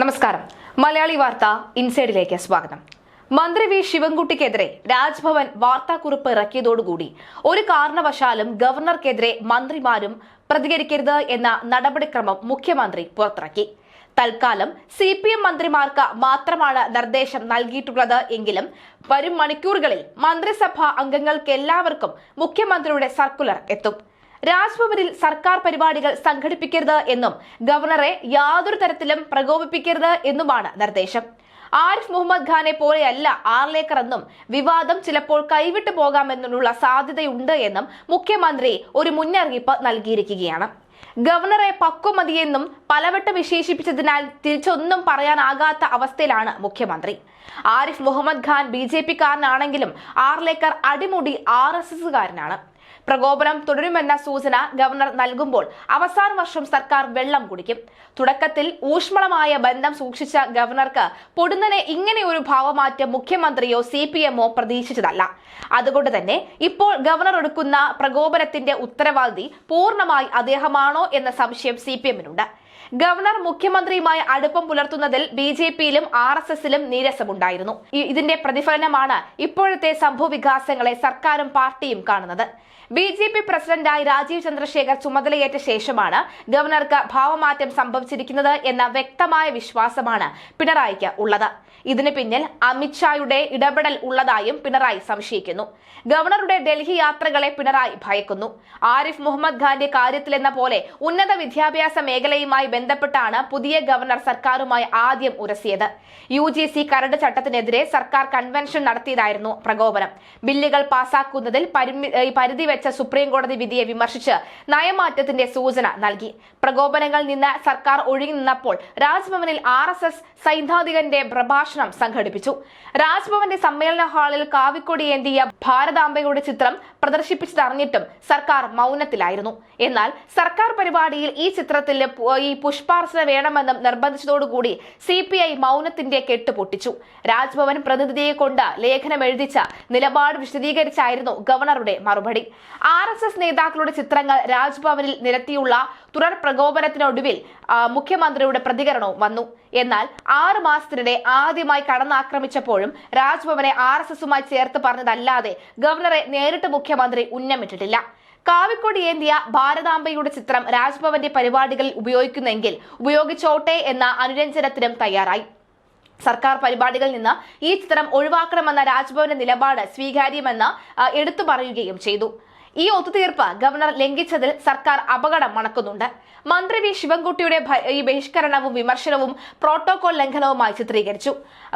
നമസ്കാരം. മലയാളി വാർത്ത ഇൻസൈഡിലേക്ക് സ്വാഗതം. മന്ത്രി വി ശിവൻകുട്ടിക്കെതിരെ രാജ്ഭവൻ വാർത്താക്കുറിപ്പ് ഇറക്കിയതോടുകൂടി ഒരു കാരണവശാലും ഗവർണർക്കെതിരെ മന്ത്രിമാരും പ്രതികരിക്കരുത് എന്ന നടപടിക്രമം മുഖ്യമന്ത്രി പുറത്തിറക്കി. തൽക്കാലം സി പി എം മന്ത്രിമാർക്ക് മാത്രമാണ് നിർദ്ദേശം നൽകിയിട്ടുള്ളത് എങ്കിലും വരും മണിക്കൂറുകളിൽ മന്ത്രിസഭാ അംഗങ്ങൾക്കെല്ലാവർക്കും മുഖ്യമന്ത്രിയുടെ സർക്കുലർ എത്തും. രാജ്ഭവനിൽ സർക്കാർ പരിപാടികൾ സംഘടിപ്പിക്കരുത് എന്നും ഗവർണറെ യാതൊരു തരത്തിലും പ്രകോപിപ്പിക്കരുത് എന്നുമാണ് നിർദ്ദേശം. ആരിഫ് മുഹമ്മദ് ഖാനെ പോലെയല്ല ആർലേക്കർ എന്നും വിവാദം ചിലപ്പോൾ കൈവിട്ടു പോകാമെന്നുള്ള സാധ്യതയുണ്ട് എന്നും മുഖ്യമന്ത്രി ഒരു മുന്നറിയിപ്പ് നൽകിയിരിക്കുകയാണ്. ഗവർണറെ പക്വമതിയെന്നും പലവട്ടം വിശേഷിപ്പിച്ചതിനാൽ തിരിച്ചൊന്നും പറയാനാകാത്ത അവസ്ഥയിലാണ് മുഖ്യമന്ത്രി. ആരിഫ് മുഹമ്മദ് ഖാൻ ബി ജെ പിക്കാരനാണെങ്കിലും ആർലേക്കർ അടിമുടി ആർ എസ് എസുകാരനാണ് പ്രകോപനം തുടരുമെന്ന സൂചന ഗവർണർ നൽകുമ്പോൾ അവസാന വർഷം സർക്കാർ വെള്ളം കുടിക്കും. തുടക്കത്തിൽ ഊഷ്മളമായ ബന്ധം സൂക്ഷിച്ച ഗവർണർക്ക് പൊടുന്നനെ ഇങ്ങനെ ഒരു ഭാവമാറ്റം മുഖ്യമന്ത്രിയോ സി പി എമ്മോ പ്രതീക്ഷിച്ചതല്ല. അതുകൊണ്ട് തന്നെ ഇപ്പോൾ ഗവർണർ എടുക്കുന്ന പ്രകോപനത്തിന്റെ ഉത്തരവാദി പൂർണമായി അദ്ദേഹമാണോ എന്ന സംശയം സി പി എമ്മിനുണ്ട്. ഗവർണർ മുഖ്യമന്ത്രിയുമായി അടുപ്പം പുലർത്തുന്നതിൽ ബി ജെ പിയിലും ആർ എസ് എസിലും നീരസമുണ്ടായിരുന്നു. ഇതിന്റെ പ്രതിഫലനമാണ് ഇപ്പോഴത്തെ സംഭവ വികാസങ്ങളെ സർക്കാരും പാർട്ടിയും കാണുന്നത്. ബി ജെ പി പ്രസിഡന്റായി രാജീവ് ചന്ദ്രശേഖർ ചുമതലയേറ്റ ശേഷമാണ് ഗവർണർക്ക് ഭാവമാറ്റം സംഭവിച്ചിരിക്കുന്നത് എന്ന വ്യക്തമായ വിശ്വാസമാണ് പിണറായിക്ക് ഉള്ളത്. ഇതിന് പിന്നിൽ അമിത്ഷായുടെ ഇടപെടൽ ഉള്ളതായും പിണറായി സംശയിക്കുന്നു. ഗവർണറുടെ ഡൽഹി യാത്രകളെ പിണറായി ഭയക്കുന്നു. ആരിഫ് മുഹമ്മദ് ഖാന്റെ കാര്യത്തിലെന്ന പോലെ ഉന്നത വിദ്യാഭ്യാസ മേഖലയുമായി ബന്ധപ്പെട്ടാണ് പുതിയ ഗവർണർ സർക്കാരുമായി ആദ്യം ഉരസിയത്. യു ജി സി കരട് ചട്ടത്തിനെതിരെ സർക്കാർ കൺവെൻഷൻ നടത്തിയതായിരുന്നു പ്രകോപനം. ബില്ലുകൾ പാസാക്കുന്നതിൽ പരിധി വെച്ച സുപ്രീം കോടതി വിധിയെ വിമർശിച്ച് നയമാറ്റത്തിന്റെ സൂചന നൽകി. പ്രകോപനങ്ങളിൽ നിന്ന് സർക്കാർ ഒഴുകി നിന്നപ്പോൾ രാജ്ഭവനിൽ ആർ എസ് എസ് സൈദ്ധാന്തികന്റെ പ്രഭാഷണം സംഘടിപ്പിച്ചു. രാജ്ഭവന്റെ സമ്മേളന ഹാളിൽ കാവിക്കൊടി ഏന്തിയ ഭാരതാംബയുടെ ചിത്രം പ്രദർശിപ്പിച്ചതറിഞ്ഞിട്ടും സർക്കാർ മൗനത്തിലായിരുന്നു. എന്നാൽ സർക്കാർ പരിപാടിയിൽ ഈ ചിത്രത്തിൽ ഈ പുഷ്പാർച്ചന വേണമെന്നും നിർബന്ധിച്ചതോടുകൂടി സി പി ഐ മൗനത്തിന്റെ കെട്ട് പൊട്ടിച്ചു. രാജ്ഭവൻ പ്രതിനിധിയെ കൊണ്ട് ലേഖനം എഴുതിച്ച നിലപാട് വിശദീകരിച്ചായിരുന്നു ഗവർണറുടെ മറുപടി. ആർ എസ് എസ് നേതാക്കളുടെ ചിത്രങ്ങൾ രാജ്ഭവനിൽ നിരത്തിയുള്ള തുടർ പ്രകോപനത്തിനൊടുവിൽ മുഖ്യമന്ത്രിയുടെ പ്രതികരണവും വന്നു. എന്നാൽ ആറ് മാസത്തിനിടെ ആദ്യമായി കടന്നാക്രമിച്ചപ്പോഴും രാജ്ഭവനെ ആർ എസ് എസുമായി ചേർത്ത് പറഞ്ഞതല്ലാതെ ഗവർണറെ നേരിട്ട് മുഖ്യമന്ത്രി ഉന്നമിട്ടിട്ടില്ല കാവിക്കൊടി ഏന്തിയ ഭാരതാംബയുടെ ചിത്രം രാജ്ഭവന്റെ പരിപാടികളിൽ ഉപയോഗിക്കുന്നെങ്കിൽ ഉപയോഗിച്ചോട്ടെ എന്ന അനുരഞ്ജനത്തിനും തയ്യാറായി. സർക്കാർ പരിപാടികളിൽ നിന്ന് ഈ ചിത്രം ഒഴിവാക്കണമെന്ന രാജ്ഭവന്റെ നിലപാട് സ്വീകാര്യമെന്ന് എടുത്തു പറയുകയും ചെയ്തു. ഈ ഒത്തുതീർപ്പ് ഗവർണർ ലംഘിച്ചതിൽ സർക്കാർ അപകടം മണക്കുന്നുണ്ട്. മന്ത്രി വി. ശിവൻകുട്ടിയുടെ ഈ ബഹിഷ്കരണവും വിമർശനവും പ്രോട്ടോകോൾ ലംഘനവുമായി ചിത്രീകരിച്ചു.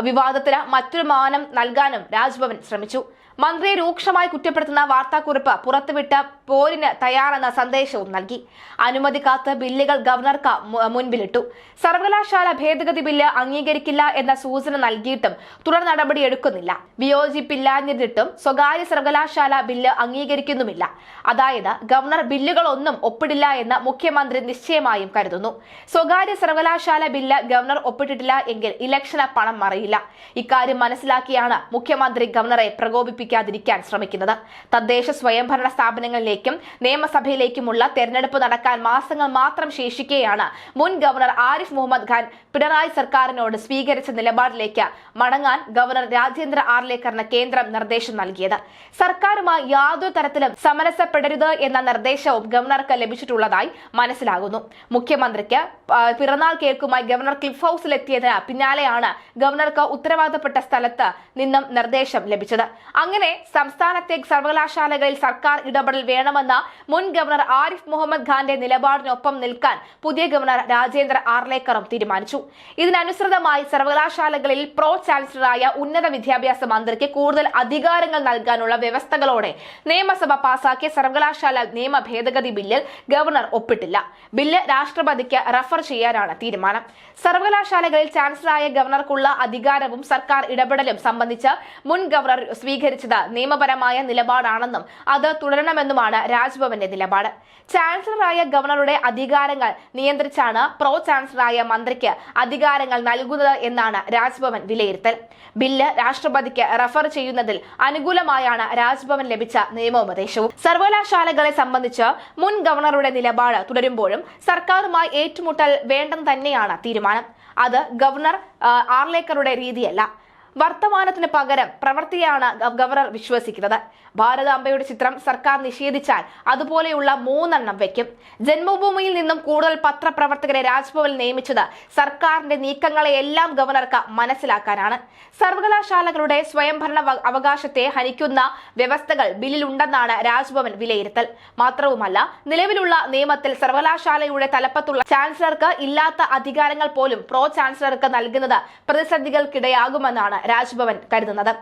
വിവാദത്തിന് മറ്റൊരു മാനം നൽകാനും രാജ്ഭവൻ ശ്രമിച്ചു. മന്ത്രിയെ രൂക്ഷമായി കുറ്റപ്പെടുത്തുന്ന വാർത്താക്കുറിപ്പ് പുറത്തുവിട്ട് പോരിന് തയ്യാറെന്ന സന്ദേശവും നൽകി. അനുമതി കാത്ത് ബില്ലുകൾ ഗവർണർക്ക് മുൻപിലിട്ടു. സർവകലാശാല ഭേദഗതി ബില്ല് അംഗീകരിക്കില്ല എന്ന സൂചന നൽകിയിട്ടും തുടർ നടപടി എടുക്കുന്നില്ല. വിയോജിപ്പില്ലാഞ്ഞിട്ടും സ്വകാര്യ സർവകലാശാല ബില്ല് അംഗീകരിക്കുന്നുമില്ല. അതായത് ഗവർണർ ബില്ലുകളൊന്നും ഒപ്പിടില്ല എന്ന് മുഖ്യമന്ത്രി നിശ്ചയമായും കരുതുന്നു. സ്വകാര്യ സർവകലാശാല ബില്ല് ഗവർണർ ഒപ്പിട്ടിട്ടില്ല എങ്കിൽ ഇലക്ഷന് പണം മറിയില്ല. ഇക്കാര്യം മനസ്സിലാക്കിയാണ് മുഖ്യമന്ത്രി ഗവർണറെ പ്രകോപിപ്പിക്കാതിരിക്കാൻ ശ്രമിക്കുന്നത്. തദ്ദേശ സ്വയംഭരണ സ്ഥാപനങ്ങളിലേക്കും നിയമസഭയിലേക്കുമുള്ള തെരഞ്ഞെടുപ്പ് നടക്കാൻ മാസങ്ങൾ മാത്രം ശേഷിക്കെയാണ് മുൻ ഗവർണർ ആരിഫ് മുഹമ്മദ് ഖാൻ പിണറായി സർക്കാരിനോട് സ്വീകരിച്ച നിലപാടിലേക്ക് മടങ്ങാൻ ഗവർണർ രാജേന്ദ്ര ആർലേക്കറിന് കേന്ദ്രം നിർദ്ദേശം നൽകിയത്. സർക്കാരുമായി യാതൊരു തരത്തിലും സമരസപ്പെടരുത് എന്ന നിർദ്ദേശവും ഗവർണർക്ക് ലഭിച്ചിട്ടുള്ളതായി മനസ്സിലാകുന്നു. മുഖ്യമന്ത്രിക്ക് പിറന്നാൾ കേക്കുമായി ഗവർണർ ക്ലിഫ് ഹൌസിലെത്തിയതിന് പിന്നാലെയാണ് ഗവർണർക്ക് ഉത്തരവാദപ്പെട്ട സ്ഥലത്ത് നിന്നും നിർദ്ദേശം ലഭിച്ചത്. അങ്ങനെ സംസ്ഥാനത്തെ സർവകലാശാലകളിൽ സർക്കാർ ഇടപെടൽ വേണമെന്ന മുൻ ഗവർണർ ആരിഫ് മുഹമ്മദ് ഖാന്റെ നിലപാടിനൊപ്പം നിൽക്കാൻ പുതിയ ഗവർണർ രാജേന്ദ്ര ആർലേക്കറും തീരുമാനിച്ചു. ഇതിനനുസൃതമായി സർവകലാശാലകളിൽ പ്രോ ചാൻസലറായ ഉന്നത വിദ്യാഭ്യാസ മന്ത്രിക്ക് കൂടുതൽ അധികാരങ്ങൾ നൽകാനുള്ള വ്യവസ്ഥകളോടെ നിയമസഭ പാസാക്കിയ സർവകലാശാല നിയമ ഭേദഗതി ബില്ലിൽ ഗവർണർ ഒപ്പിട്ടില്ല. ബില്ല് രാഷ്ട്രപതിക്ക് റഫർ ചെയ്യാനാണ് തീരുമാനം. സർവകലാശാലകളിൽ ചാൻസലറായ ഗവർണർക്കുള്ള അധികാരവും സർക്കാർ ഇടപെടലും സംബന്ധിച്ച് മുൻ ഗവർണർ സ്വീകരിച്ചത് നിയമപരമായ നിലപാടാണെന്നും അത് തുടരണമെന്നുമാണ് രാജ്ഭവന്റെ നിലപാട്. ചാൻസലറായ ഗവർണറുടെ അധികാരങ്ങൾ നിയന്ത്രിച്ചാണ് പ്രോ ചാൻസലറായ മന്ത്രിക്ക് അധികാരങ്ങൾ നൽകുന്നത് എന്നാണ് രാജ്ഭവൻ വിലയിരുത്തൽ. ബില്ല് രാഷ്ട്രപതിക്ക് റഫർ ചെയ്യുന്നതിൽ അനുകൂലമായാണ് രാജ്ഭവൻ ലഭിച്ച നിയമോപദേശവും. സർവകലാശാലകളെ സംബന്ധിച്ച് മുൻ ഗവർണറുടെ നിലപാട് തുടരുമ്പോഴും സർക്കാരുമായി ഏറ്റുമുട്ടൽ വേണ്ടെന്ന് തന്നെയാണ് തീരുമാനം. അത് ഗവർണർ ആർലേക്കറുടെ രീതിയല്ല. വർത്തമാനത്തിന് പകരം പ്രവൃത്തിയാണ് ഗവർണർ വിശ്വസിക്കുന്നത്. ഭാരതാംബയുടെ ചിത്രം സർക്കാർ നിഷേധിച്ചാൽ അതുപോലെയുള്ള മൂന്നെണ്ണം വെക്കും. ജന്മഭൂമിയിൽ നിന്നും കൂടുതൽ പത്രപ്രവർത്തകരെ രാജ്ഭവനിൽ നിയമിച്ചത് സർക്കാരിന്റെ നീക്കങ്ങളെയെല്ലാം ഗവർണർക്ക് മനസ്സിലാക്കാനാണ്. സർവകലാശാലകളുടെ സ്വയംഭരണ അവകാശത്തെ ഹനിക്കുന്ന വ്യവസ്ഥകൾ ബില്ലിലുണ്ടെന്നാണ് രാജ്ഭവൻ വിലയിരുത്തൽ. മാത്രവുമല്ല നിലവിലുള്ള നിയമത്തിൽ സർവകലാശാലയുടെ തലപ്പത്തുള്ള ചാൻസലർക്ക് ഇല്ലാത്ത അധികാരങ്ങൾ പോലും പ്രോ ചാൻസലർക്ക് നൽകുന്നത് പ്രതിസന്ധികൾക്കിടയാകുമെന്നാണ് രാജ്ഭവൻ കരുതുന്നത്.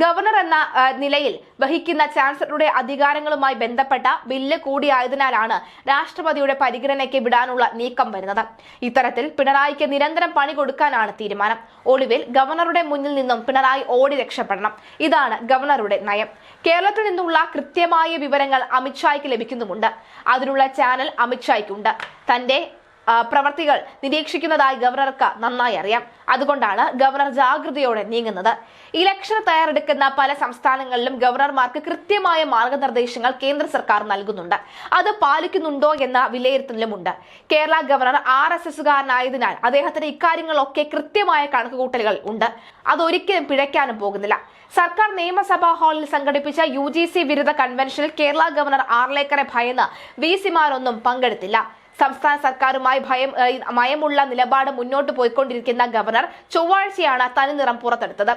ഗവർണർ എന്ന നിലയിൽ വഹിക്കുന്ന ചാൻസലറുടെ അധികാരങ്ങളുമായി ബന്ധപ്പെട്ട ബില്ല് കൂടിയായതിനാലാണ് രാഷ്ട്രപതിയുടെ പരിഗണനയ്ക്ക് വിടാനുള്ള നീക്കം വരുന്നത്. ഇത്തരത്തിൽ പിണറായിക്ക് നിരന്തരം പണി കൊടുക്കാനാണ് തീരുമാനം. ഒളിവിൽ ഗവർണറുടെ മുന്നിൽ നിന്നും പിണറായി ഓടി രക്ഷപ്പെടണം. ഇതാണ് ഗവർണറുടെ നയം. കേരളത്തിൽ നിന്നുള്ള കൃത്യമായ വിവരങ്ങൾ അമിത്ഷായ്ക്ക് ലഭിക്കുന്നുമുണ്ട്. അതിനുള്ള ചാനൽ അമിത്ഷായ്ക്കുണ്ട്. തന്റെ പ്രവർത്തികൾ നിരീക്ഷിക്കുന്നതായി ഗവർണർക്ക് നന്നായി അറിയാം. അതുകൊണ്ടാണ് ഗവർണർ ജാഗ്രതയോടെ നീങ്ങുന്നത്. ഇലക്ഷൻ തയ്യാറെടുക്കുന്ന പല സംസ്ഥാനങ്ങളിലും ഗവർണർമാർക്ക് കൃത്യമായ മാർഗനിർദ്ദേശങ്ങൾ കേന്ദ്ര സർക്കാർ നൽകുന്നുണ്ട്. അത് പാലിക്കുന്നുണ്ടോ എന്ന വിലയിരുത്തലുമുണ്ട് കേരള ഗവർണർ ആർ എസ് എസുകാരനായതിനാൽ അദ്ദേഹത്തിന് ഇക്കാര്യങ്ങളൊക്കെ കൃത്യമായ കണക്കുകൂട്ടലുകൾ ഉണ്ട്. അതൊരിക്കലും പിഴയ്ക്കാനും പോകുന്നില്ല. സർക്കാർ നിയമസഭാ ഹാളിൽ സംഘടിപ്പിച്ച യു ജി സി വിരുദ്ധ കൺവെൻഷനിൽ കേരള ഗവർണർ ആർലേക്കറെ ഭയന്ന് വി സിമാരൊന്നും പങ്കെടുത്തില്ല. സംസ്ഥാന സർക്കാരുമായി ഭയം മയമുള്ള നിലപാട് മുന്നോട്ട് പോയിക്കൊണ്ടിരിക്കുന്ന ഗവർണർ ചൊവ്വാഴ്ചയാണ് തനിനിറം പുറത്തെടുത്തത്.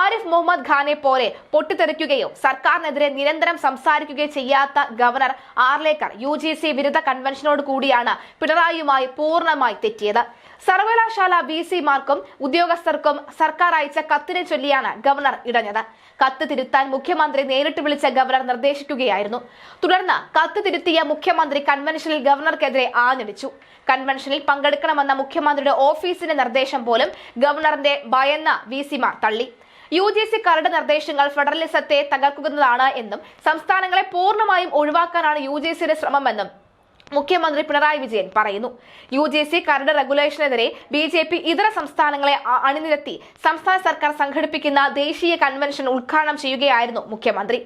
ആരിഫ് മുഹമ്മദ് ഖാനെ പോലെ പൊട്ടിത്തെറിക്കുകയോ സർക്കാരിനെതിരെ നിരന്തരം സംസാരിക്കുകയോ ചെയ്യാത്ത governor Arlekar U G C വിരുദ്ധ കൺവെൻഷനോട് കൂടിയാണ് പിണറായിയുമായി പൂർണമായി തെറ്റിയത്. സർവകലാശാല വി സിമാർക്കും ഉദ്യോഗസ്ഥർക്കും സർക്കാർ അയച്ച കത്തിനെ ചൊല്ലിയാണ് ഗവർണർ ഇടഞ്ഞത്. കത്ത് തിരുത്താൻ മുഖ്യമന്ത്രി നേരിട്ട് വിളിച്ച ഗവർണർ നിർദ്ദേശിക്കുകയായിരുന്നു. തുടർന്ന് കത്ത് തിരുത്തിയ മുഖ്യമന്ത്രി കൺവെൻഷനിൽ ഗവർണർക്കെതിരെ ആഞ്ഞടിച്ചു. കൺവെൻഷനിൽ പങ്കെടുക്കണമെന്ന മുഖ്യമന്ത്രിയുടെ ഓഫീസിന്റെ നിർദ്ദേശം പോലും ഗവർണറിന്റെ ഭയന്ന വി സിമാർ തള്ളി. യു ജി സി കരട് നിർദ്ദേശങ്ങൾ ഫെഡറലിസത്തെ തകർക്കുന്നതാണ് എന്നും സംസ്ഥാനങ്ങളെ പൂർണമായും ഒഴിവാക്കാനാണ് യു ജി സിയുടെ ശ്രമമെന്നും മുഖ്യമന്ത്രി പിണറായി വിജയൻ പറയുന്നു. യു ജി സി കരട് റെഗുലേഷനെതിരെ ബി ജെ പി ഇതര സംസ്ഥാനങ്ങളെ അണിനിരത്തി സംസ്ഥാന സർക്കാർ സംഘടിപ്പിക്കുന്ന ദേശീയ കൺവെൻഷൻ ഉദ്ഘാടനം ചെയ്യുകയായിരുന്നു മുഖ്യമന്ത്രി.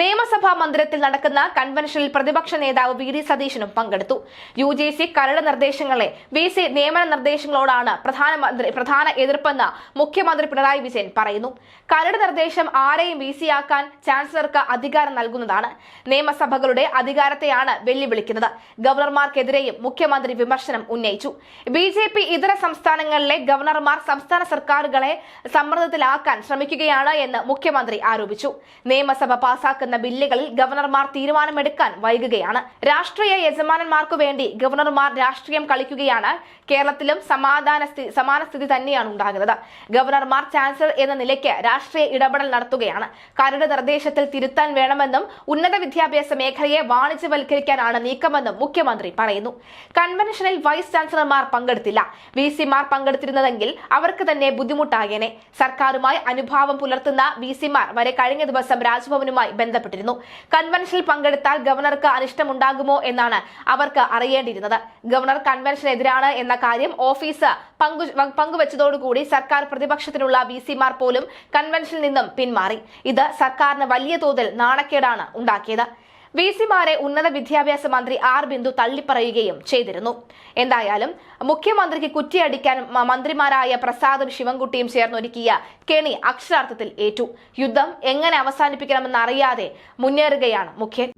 നിയമസഭാ മന്ദിരത്തിൽ നടക്കുന്ന കൺവെൻഷനിൽ പ്രതിപക്ഷ നേതാവ് വി ഡി സതീശനും പങ്കെടുത്തു. യു ജി സി കരട് നിർദ്ദേശങ്ങളെ വി സി നിയമന നിർദ്ദേശങ്ങളോടാണ് പ്രധാനമന്ത്രി പ്രധാന എതിർപ്പെന്ന് മുഖ്യമന്ത്രി പിണറായി വിജയൻ പറയുന്നു. കരട് നിർദ്ദേശം ആരെയും വി സി ആക്കാൻ ചാൻസലർക്ക് അധികാരം നൽകുന്നതാണ്. നിയമസഭകളുടെ അധികാരത്തെയാണ് വെല്ലുവിളിക്കുന്നത്. ഗവർണർമാർക്കെതിരെയും മുഖ്യമന്ത്രി വിമർശനം ഉന്നയിച്ചു. ബി ജെ പി ഇതര സംസ്ഥാനങ്ങളിലെ ഗവർണർമാർ സംസ്ഥാന സർക്കാരുകളെ സമ്മർദ്ദത്തിലാക്കാൻ ശ്രമിക്കുകയാണ് എന്ന് മുഖ്യമന്ത്രി ആരോപിച്ചു. നിയമസഭ പാസാക്കുന്ന ബില്ലുകളിൽ ഗവർണർമാർ തീരുമാനമെടുക്കാൻ വൈകുകയാണ്. രാഷ്ട്രീയ യജമാനന്മാർക്കു വേണ്ടി ഗവർണർമാർ രാഷ്ട്രീയം കളിക്കുകയാണ്. കേരളത്തിലും സമാധാന സമാന സ്ഥിതി തന്നെയാണ് ഉണ്ടാകുന്നത്. ഗവർണർമാർ ചാൻസലർ എന്ന നിലയ്ക്ക് രാഷ്ട്രീയ ഇടപെടൽ നടത്തുകയാണ്. കരട് നിർദ്ദേശത്തിൽ തിരുത്താൻ വേണമെന്നും ഉന്നത വിദ്യാഭ്യാസ മേഖലയെ വാണിജ്യവൽക്കരിക്കാനാണ് നീക്കമെന്നും മുഖ്യമന്ത്രി പറയുന്നു. കൺവെൻഷനിൽ വൈസ് ചാൻസലർമാർ പങ്കെടുത്തില്ല. വി സിമാർ പങ്കെടുത്തിരുന്നതെങ്കിൽ അവർക്ക് തന്നെ ബുദ്ധിമുട്ടാകേനെ സർക്കാരുമായി അനുഭാവം പുലർത്തുന്ന വി സിമാർ വരെ കഴിഞ്ഞ ദിവസം രാജ്ഭവനുമായി ബന്ധപ്പെട്ടിരുന്നു. കൺവെൻഷനിൽ പങ്കെടുത്താൽ ഗവർണർക്ക് അനിഷ്ടമുണ്ടാകുമോ എന്നാണ് അവർക്ക് അറിയേണ്ടിയിരുന്നത്. ഗവർണർ കൺവെൻഷനെതിരാണ് എന്ന കാര്യം ഓഫീസ് പങ്കു പങ്കുവച്ചതോടുകൂടി സർക്കാർ പ്രതിപക്ഷത്തിനുള്ള വി സിമാർ പോലും കൺവെൻഷനിൽ നിന്നും പിന്മാറി. ഇത് സർക്കാരിന് വലിയ തോതിൽ നാണക്കേടാണ് ഉണ്ടാക്കിയത്. വി സിമാരെ ഉന്നത വിദ്യാഭ്യാസ മന്ത്രി ആർ ബിന്ദു തള്ളിപ്പറയുകയും ചെയ്തിരുന്നു. എന്തായാലും മുഖ്യമന്ത്രിക്ക് കുറ്റിയടിക്കാൻ മന്ത്രിമാരായ പ്രസാദും ശിവൻകുട്ടിയും ചേർന്നൊരുക്കിയ കെണി അക്ഷരാർത്ഥത്തിൽ ഏറ്റു. യുദ്ധം എങ്ങനെ അവസാനിപ്പിക്കണമെന്ന് അറിയാതെ മുന്നേറുകയാണ് മുഖ്യൻ